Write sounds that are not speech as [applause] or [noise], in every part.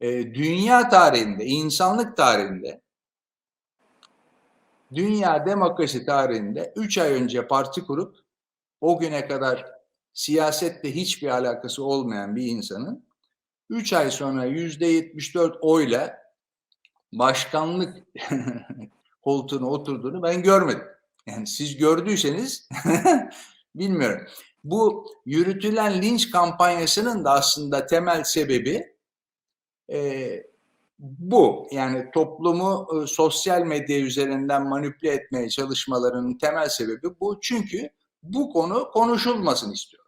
e, dünya tarihinde, insanlık tarihinde, dünya demokrasi tarihinde 3 ay önce parti kurup o güne kadar siyasette hiçbir alakası olmayan bir insanın 3 ay sonra %74 oyla başkanlık [laughs] koltuğuna oturduğunu ben görmedim. Yani siz gördüyseniz [laughs] bilmiyorum. Bu yürütülen linç kampanyasının da aslında temel sebebi e, bu. Yani toplumu e, sosyal medya üzerinden manipüle etmeye çalışmalarının temel sebebi bu. Çünkü bu konu konuşulmasın istiyor.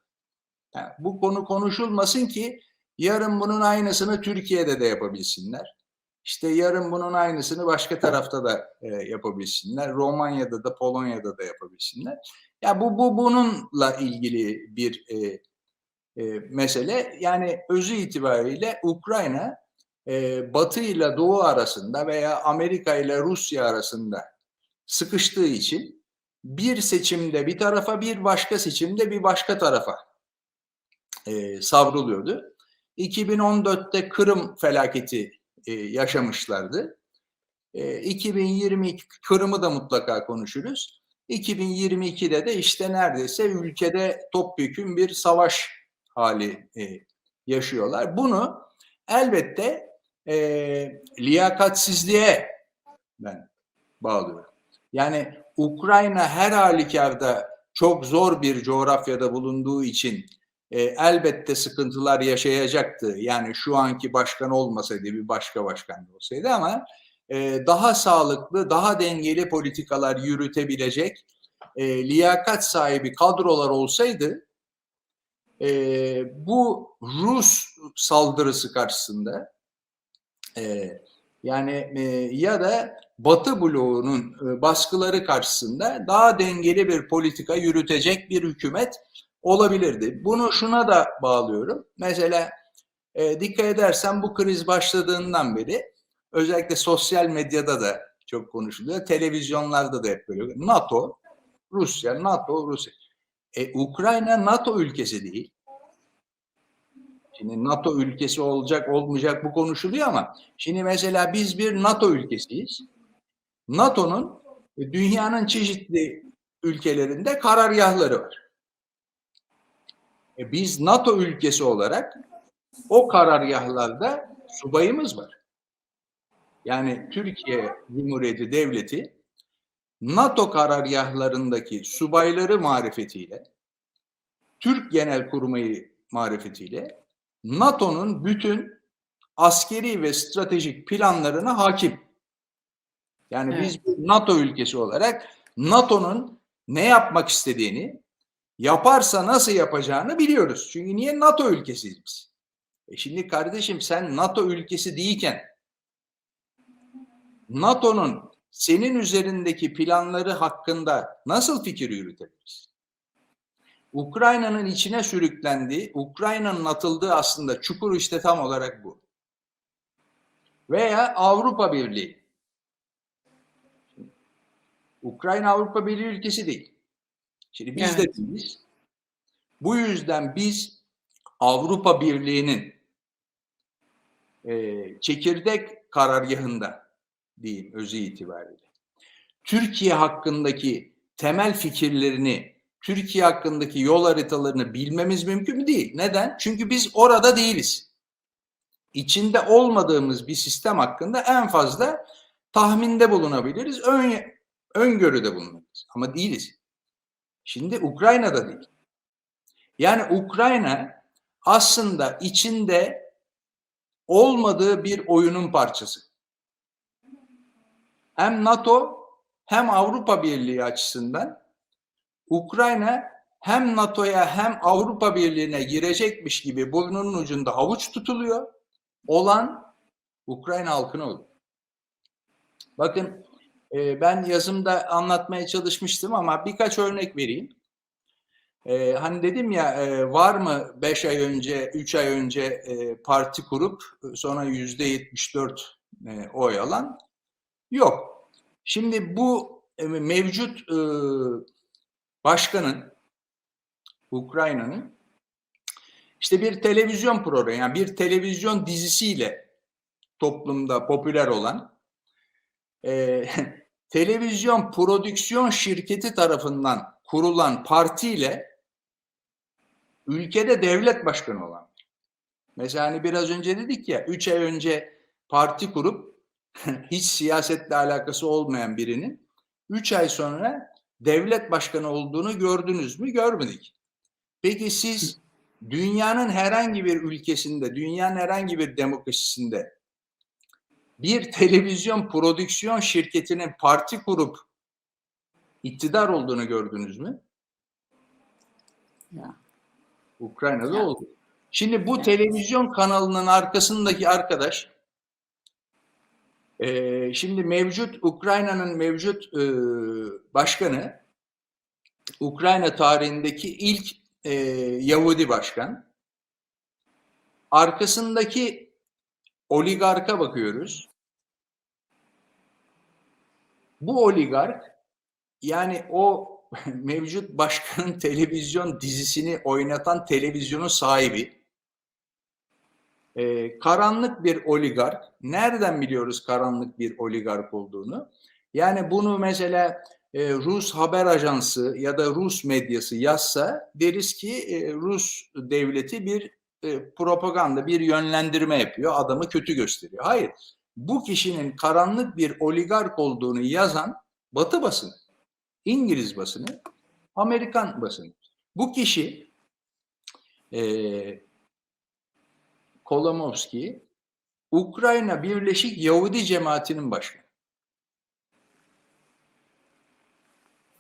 Yani bu konu konuşulmasın ki yarın bunun aynısını Türkiye'de de yapabilsinler. İşte yarın bunun aynısını başka tarafta da e, yapabilsinler. Romanya'da da Polonya'da da yapabilsinler. Ya bu bu bununla ilgili bir e, e, mesele. Yani özü itibariyle Ukrayna e, Batı ile Doğu arasında veya Amerika ile Rusya arasında sıkıştığı için bir seçimde bir tarafa bir başka seçimde bir başka tarafa e, savruluyordu. 2014'te Kırım felaketi e, yaşamışlardı. E, 2022 Kırım'ı da mutlaka konuşuruz. 2022'de de işte neredeyse ülkede topyekün bir savaş hali e, yaşıyorlar. Bunu elbette e, liyakatsizliğe ben bağlıyorum. Yani Ukrayna her halükarda çok zor bir coğrafyada bulunduğu için e, elbette sıkıntılar yaşayacaktı. Yani şu anki başkan olmasaydı bir başka başkan olsaydı ama e, daha sağlıklı, daha dengeli politikalar yürütebilecek e, liyakat sahibi kadrolar olsaydı e, bu Rus saldırısı karşısında e, yani e, ya da Batı bloğunun e, baskıları karşısında daha dengeli bir politika yürütecek bir hükümet olabilirdi. Bunu şuna da bağlıyorum. Mesela e, dikkat edersen bu kriz başladığından beri özellikle sosyal medyada da çok konuşuluyor. Televizyonlarda da hep böyle. NATO, Rusya, NATO, Rusya. E, Ukrayna NATO ülkesi değil. Şimdi NATO ülkesi olacak olmayacak bu konuşuluyor ama şimdi mesela biz bir NATO ülkesiyiz. NATO'nun dünyanın çeşitli ülkelerinde karargahları var. E biz NATO ülkesi olarak o karargahlarda subayımız var. Yani Türkiye Cumhuriyeti Devleti NATO karargahlarındaki subayları marifetiyle Türk Genel Kurmayı marifetiyle NATO'nun bütün askeri ve stratejik planlarına hakim. Yani evet. biz NATO ülkesi olarak NATO'nun ne yapmak istediğini, yaparsa nasıl yapacağını biliyoruz. Çünkü niye NATO ülkesiyiz biz? E şimdi kardeşim sen NATO ülkesi değilken NATO'nun senin üzerindeki planları hakkında nasıl fikir yürütebiliriz? Ukrayna'nın içine sürüklendiği, Ukrayna'nın atıldığı aslında çukur işte tam olarak bu. Veya Avrupa Birliği. Ukrayna Avrupa Birliği ülkesi değil. Şimdi biz evet. de değiliz. Bu yüzden biz Avrupa Birliği'nin e, çekirdek karargahında diyeyim özü itibariyle. Türkiye hakkındaki temel fikirlerini, Türkiye hakkındaki yol haritalarını bilmemiz mümkün değil. Neden? Çünkü biz orada değiliz. İçinde olmadığımız bir sistem hakkında en fazla tahminde bulunabiliriz, ön, öngörüde bulunabiliriz. Ama değiliz. Şimdi Ukrayna'da değil. Yani Ukrayna aslında içinde olmadığı bir oyunun parçası. Hem NATO hem Avrupa Birliği açısından Ukrayna hem NATO'ya hem Avrupa Birliği'ne girecekmiş gibi burnunun ucunda havuç tutuluyor. Olan Ukrayna halkına olur. Bakın ben yazımda anlatmaya çalışmıştım ama birkaç örnek vereyim. Ee, hani dedim ya e, var mı 5 ay önce, 3 ay önce e, parti kurup sonra yüzde 74 e, oy alan? Yok. Şimdi bu e, mevcut e, başkanın, Ukrayna'nın işte bir televizyon programı, yani bir televizyon dizisiyle toplumda popüler olan e, [laughs] televizyon prodüksiyon şirketi tarafından kurulan partiyle ülkede devlet başkanı olan. Mesela hani biraz önce dedik ya 3 ay önce parti kurup [laughs] hiç siyasetle alakası olmayan birinin 3 ay sonra devlet başkanı olduğunu gördünüz mü? Görmedik. Peki siz dünyanın herhangi bir ülkesinde, dünyanın herhangi bir demokrasisinde bir televizyon prodüksiyon şirketinin parti kurup iktidar olduğunu gördünüz mü? Ya. Ukrayna'da Ya. oldu. Şimdi bu Evet. televizyon kanalının arkasındaki arkadaş e, şimdi mevcut Ukrayna'nın mevcut e, başkanı Ukrayna tarihindeki ilk e, Yahudi başkan. Arkasındaki oligarka bakıyoruz. Bu oligark yani o [laughs] mevcut başkanın televizyon dizisini oynatan televizyonun sahibi. Ee, karanlık bir oligark. Nereden biliyoruz karanlık bir oligark olduğunu? Yani bunu mesela e, Rus haber ajansı ya da Rus medyası yazsa deriz ki e, Rus devleti bir e, propaganda, bir yönlendirme yapıyor, adamı kötü gösteriyor. Hayır, bu kişinin karanlık bir oligark olduğunu yazan Batı basını, İngiliz basını, Amerikan basını. Bu kişi e, Kolomovski, Ukrayna Birleşik Yahudi Cemaati'nin başkanı.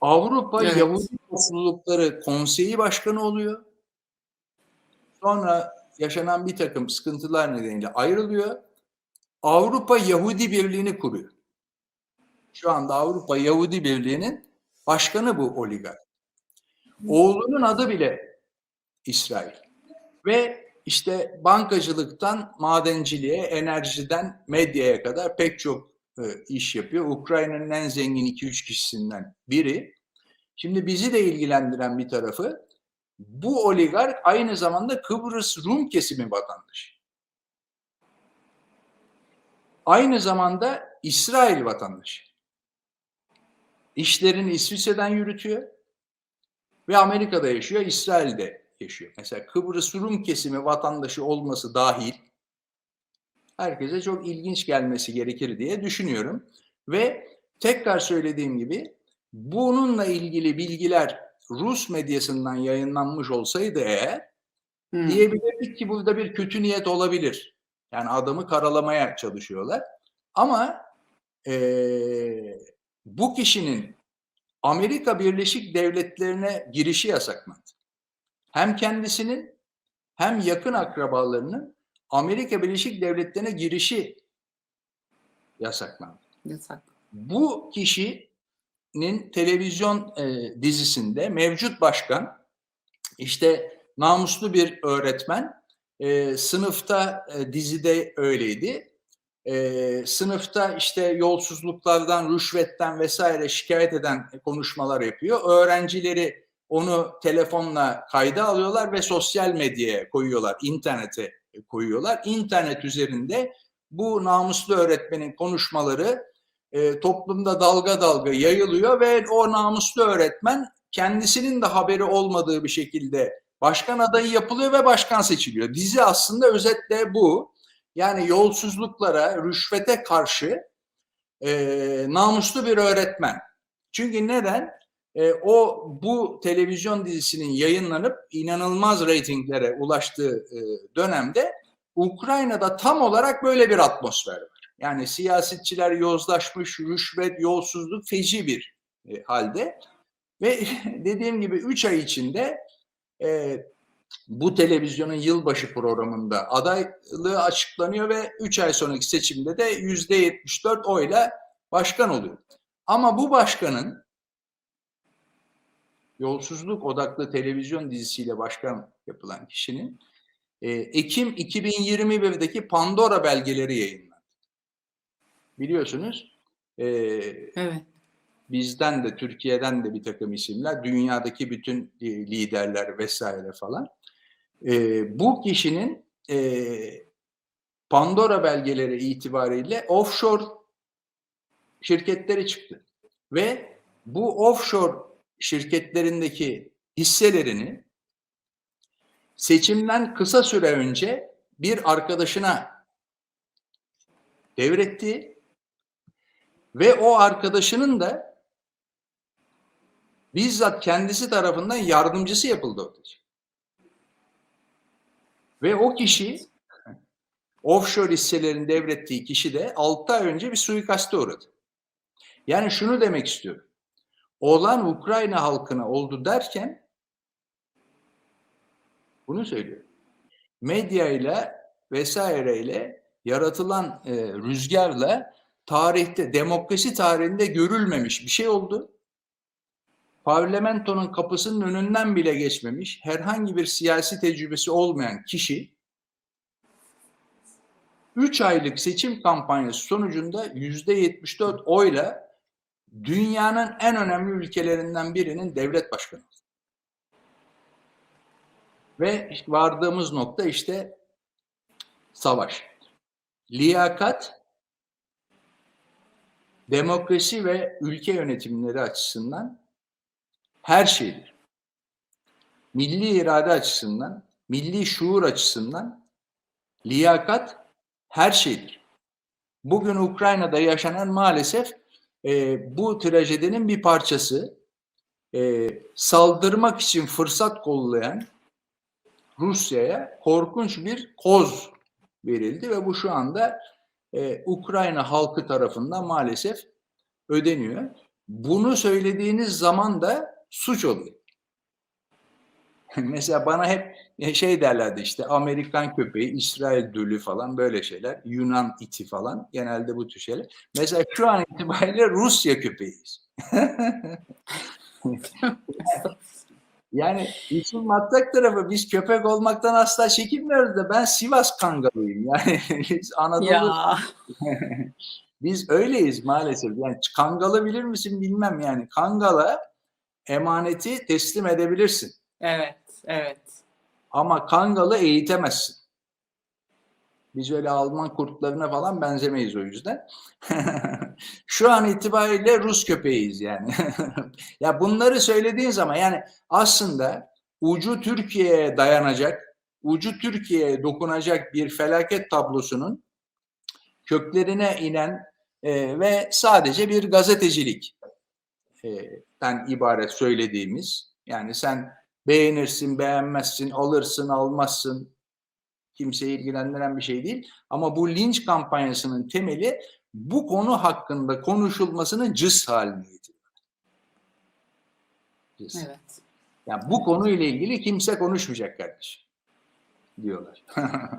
Avrupa Evet. Yahudi Toplulukları Konseyi Başkanı oluyor. Sonra yaşanan bir takım sıkıntılar nedeniyle ayrılıyor. Avrupa Yahudi Birliği'ni kuruyor. Şu anda Avrupa Yahudi Birliği'nin başkanı bu oligark. Oğlunun adı bile İsrail. Ve işte bankacılıktan madenciliğe, enerjiden medyaya kadar pek çok e, iş yapıyor. Ukrayna'nın en zengin 2-3 kişisinden biri. Şimdi bizi de ilgilendiren bir tarafı bu oligark aynı zamanda Kıbrıs Rum kesimi vatandaşı. Aynı zamanda İsrail vatandaşı. İşlerini İsviçre'den yürütüyor ve Amerika'da yaşıyor, İsrail'de yaşıyor. Mesela Kıbrıs Rum kesimi vatandaşı olması dahil herkese çok ilginç gelmesi gerekir diye düşünüyorum. Ve tekrar söylediğim gibi bununla ilgili bilgiler Rus medyasından yayınlanmış olsaydı eğer Hı. diyebilirdik ki burada bir kötü niyet olabilir. Yani adamı karalamaya çalışıyorlar. Ama eee, bu kişinin Amerika Birleşik Devletleri'ne girişi yasaklandı. Hem kendisinin hem yakın akrabalarının Amerika Birleşik Devletleri'ne girişi yasaklandı. Yasak. Bu kişinin televizyon e, dizisinde mevcut başkan işte namuslu bir öğretmen e, sınıfta e, dizide öyleydi. E, sınıfta işte yolsuzluklardan, rüşvetten vesaire şikayet eden konuşmalar yapıyor. Öğrencileri onu telefonla kayda alıyorlar ve sosyal medyaya koyuyorlar, internete koyuyorlar. İnternet üzerinde bu namuslu öğretmenin konuşmaları e, toplumda dalga dalga yayılıyor ve o namuslu öğretmen kendisinin de haberi olmadığı bir şekilde başkan adayı yapılıyor ve başkan seçiliyor. Dizi aslında özetle bu. Yani yolsuzluklara, rüşvete karşı e, namuslu bir öğretmen. Çünkü neden? E, o bu televizyon dizisinin yayınlanıp inanılmaz reytinglere ulaştığı e, dönemde Ukrayna'da tam olarak böyle bir atmosfer var. Yani siyasetçiler yozlaşmış, rüşvet, yolsuzluk feci bir e, halde. Ve [laughs] dediğim gibi 3 ay içinde e, bu televizyonun yılbaşı programında adaylığı açıklanıyor ve 3 ay sonraki seçimde de %74 oyla başkan oluyor. Ama bu başkanın yolsuzluk odaklı televizyon dizisiyle başkan yapılan kişinin e, Ekim 2021'deki Pandora belgeleri yayınlandı. Biliyorsunuz e, Evet. bizden de Türkiye'den de bir takım isimler, dünyadaki bütün e, liderler vesaire falan. E, bu kişinin e, Pandora belgeleri itibariyle offshore şirketleri çıktı. Ve bu offshore şirketlerindeki hisselerini seçimden kısa süre önce bir arkadaşına devretti ve o arkadaşının da bizzat kendisi tarafından yardımcısı yapıldı ortaya. Ve o kişi offshore hisselerini devrettiği kişi de 6 ay önce bir suikaste uğradı. Yani şunu demek istiyorum. Olan Ukrayna halkına oldu derken bunu söylüyorum. Medyayla vesaireyle yaratılan e, rüzgarla tarihte, demokrasi tarihinde görülmemiş bir şey oldu. Parlamentonun kapısının önünden bile geçmemiş, herhangi bir siyasi tecrübesi olmayan kişi 3 aylık seçim kampanyası sonucunda %74 oyla dünyanın en önemli ülkelerinden birinin devlet başkanı. Ve vardığımız nokta işte savaş. Liyakat demokrasi ve ülke yönetimleri açısından her şeydir. Milli irade açısından, milli şuur açısından liyakat her şeydir. Bugün Ukrayna'da yaşanan maalesef e, bu trajedinin bir parçası. E, saldırmak için fırsat kollayan Rusya'ya korkunç bir koz verildi ve bu şu anda e, Ukrayna halkı tarafından maalesef ödeniyor. Bunu söylediğiniz zaman da suç oluyor. [laughs] Mesela bana hep şey derlerdi işte Amerikan köpeği, İsrail dölü falan böyle şeyler. Yunan iti falan genelde bu tür şeyler. Mesela şu an itibariyle Rusya köpeğiyiz. [laughs] yani işin matrak tarafı biz köpek olmaktan asla çekinmiyoruz da ben Sivas kangalıyım. Yani [laughs] biz Anadolu [laughs] biz öyleyiz maalesef. Yani kangalı bilir misin bilmem yani. Kangala emaneti teslim edebilirsin. Evet, evet. Ama kangalı eğitemezsin. Biz öyle Alman kurtlarına falan benzemeyiz o yüzden. [laughs] Şu an itibariyle Rus köpeğiyiz yani. [laughs] ya bunları söylediğin zaman yani aslında ucu Türkiye'ye dayanacak, ucu Türkiye'ye dokunacak bir felaket tablosunun köklerine inen e, ve sadece bir gazetecilik den ibaret söylediğimiz yani sen beğenirsin, beğenmezsin, alırsın, almazsın kimseyi ilgilendiren bir şey değil. Ama bu linç kampanyasının temeli bu konu hakkında konuşulmasını cız haline getiriyor. Cız. Evet. Yani bu konuyla ilgili kimse konuşmayacak kardeşim diyorlar. [laughs]